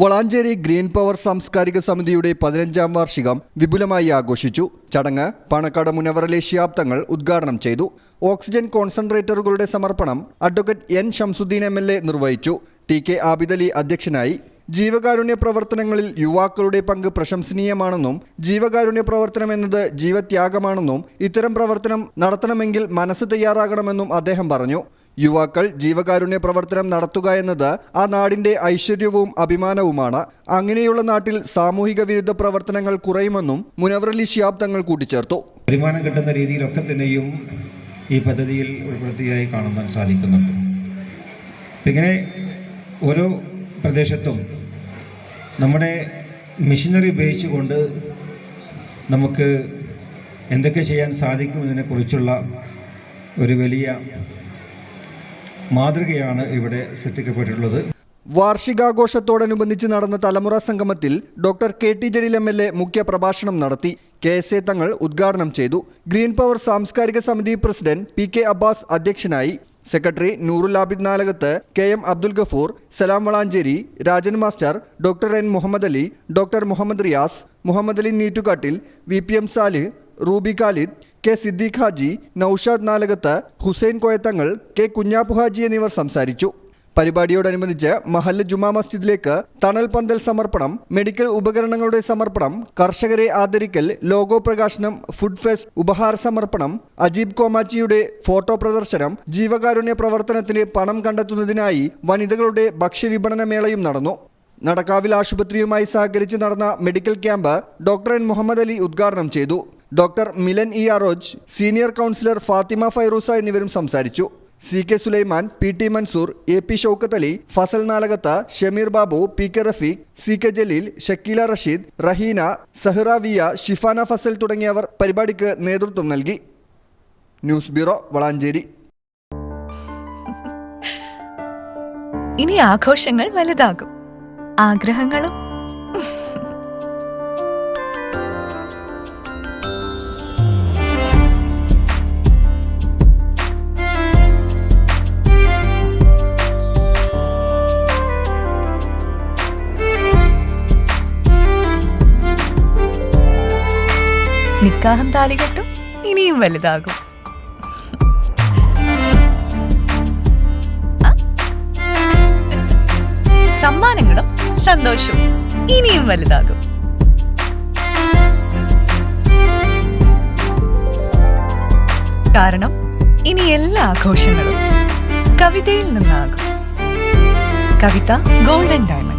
Valanchery green power സാംസ്കാരിക സമിതിയുടെ പതിനഞ്ചാം വാർഷികം വിപുലമായി ആഘോഷിച്ചു. ചടങ്ങ് പണക്കാട് മുനവറലെ ശിയാബ്ദങ്ങൾ ഉദ്ഘാടനം ചെയ്തു. ഓക്സിജൻ കോൺസെൻട്രേറ്ററുകളുടെ സമർപ്പണം അഡ്വക്കേറ്റ് എൻ ഷംസുദ്ദീൻ എം നിർവഹിച്ചു. ടി കെ ആബിദലി അധ്യക്ഷനായി ജീവകാരുണ്യ പ്രവർത്തനങ്ങളിൽ യുവാക്കളുടെ പങ്ക് പ്രശംസനീയമാണെന്നും ജീവകാരുണ്യ പ്രവർത്തനം എന്നത് ജീവത്യാഗമാണെന്നും ഇത്തരം പ്രവർത്തനം നടത്തണമെങ്കിൽ മനസ്സ് തയ്യാറാകണമെന്നും അദ്ദേഹം പറഞ്ഞു. യുവാക്കൾ ജീവകാരുണ്യ പ്രവർത്തനം നടത്തുക എന്നത് ആ നാടിന്റെ ഐശ്വര്യവും അഭിമാനവുമാണ്. അങ്ങനെയുള്ള നാട്ടിൽ സാമൂഹിക വിരുദ്ധ പ്രവർത്തനങ്ങൾ കുറയുമെന്നും മുനവറലി ശിയാബ് തങ്ങൾ കൂട്ടിച്ചേർത്തു. വരുമാനം കിട്ടുന്ന രീതിയിലൊക്കെ തന്നെയും ഈ പദ്ധതിയിൽ ഉൾപ്പെടുത്തിയായി കാണുവാൻ സാധിക്കുന്നുണ്ട്. ഇങ്ങനെ ഓരോ പ്രദേശത്തും നമ്മുടെ മെഷീനറി ഉപയോഗിച്ചുകൊണ്ട് നമുക്ക് എന്തൊക്കെ ചെയ്യാൻ സാധിക്കുമെന്നതിനെക്കുറിച്ചുള്ള ഒരു വലിയ മാതൃകയാണ് ഇവിടെ സൃഷ്ടിക്കപ്പെട്ടിട്ടുള്ളത്. വാർഷികാഘോഷത്തോടനുബന്ധിച്ച് നടന്ന തലമുറ സംഗമത്തിൽ doctor K T Jaleel M L A മുഖ്യ പ്രഭാഷണം നടത്തി. കെ എസ് എ തങ്ങൾ ഉദ്ഘാടനം ചെയ്തു. ഗ്രീൻ പവർ സാംസ്കാരിക സമിതി പ്രസിഡന്റ് പി കെ അബ്ബാസ് അധ്യക്ഷനായി. Secretary Noorul Abid Nalakath K M Abdul Gafoor Salam Valanchery Rajan master doctor N Muhammad Ali doctor Muhammad Riyas Muhammad Ali Neettukattil V P M Salih Ruby Khalid K Siddique Haji Noushad Nalakath Hussain Koyathangal K Kunjappu Haji എന്നിവർ സംസാരിച്ചു. പരിപാടിയോടനുബന്ധിച്ച് മഹല്ല് ജുമാ മസ്ജിദിലേക്ക് തണൽ പന്തൽ സമർപ്പണം medical ഉപകരണങ്ങളുടെ സമർപ്പണം കർഷകരെ ആദരിക്കൽ ലോഗോ പ്രകാശനം ഫുഡ് ഫെസ്റ്റ് ഉപഹാര സമർപ്പണം അജീബ് കോമാച്ചിയുടെ ഫോട്ടോ പ്രദർശനം ജീവകാരുണ്യ പ്രവർത്തനത്തിന് പണം കണ്ടെത്തുന്നതിനായി വനിതകളുടെ ഭക്ഷ്യവിപണന മേളയും നടന്നു. നടക്കാവിൽ ആശുപത്രിയുമായി സഹകരിച്ച് നടന്ന medical camp doctor N Muhammad Ali ഉദ്ഘാടനം ചെയ്തു. Doctor Milan E Arouj senior counsellor Fathima Fairoosa എന്നിവരും സംസാരിച്ചു. C K Sulaiman P T Mansoor A P Shoukath Ali Fasal Nalakath Shameer Babu P K Rafeeq C K Jaleel Shakeela Rasheed Raheena Sahra Viya Shifana Fasal തുടങ്ങിയവർ പരിപാടിക്ക് നേതൃത്വം നൽകി. News bureau Valanchery. ഇനി ആഘോഷങ്ങൾ വലുതാകും. ആഗ്രഹങ്ങളും. നിക്കാഹം താലികെട്ടും ഇനിയും വലുതാകും. സമ്മാനങ്ങളും സന്തോഷവും ഇനിയും വലുതാകും. കാരണം ഇനി എല്ലാ ആഘോഷങ്ങളും കവിതയിൽ നിന്നാകും. Kavitha golden diamond.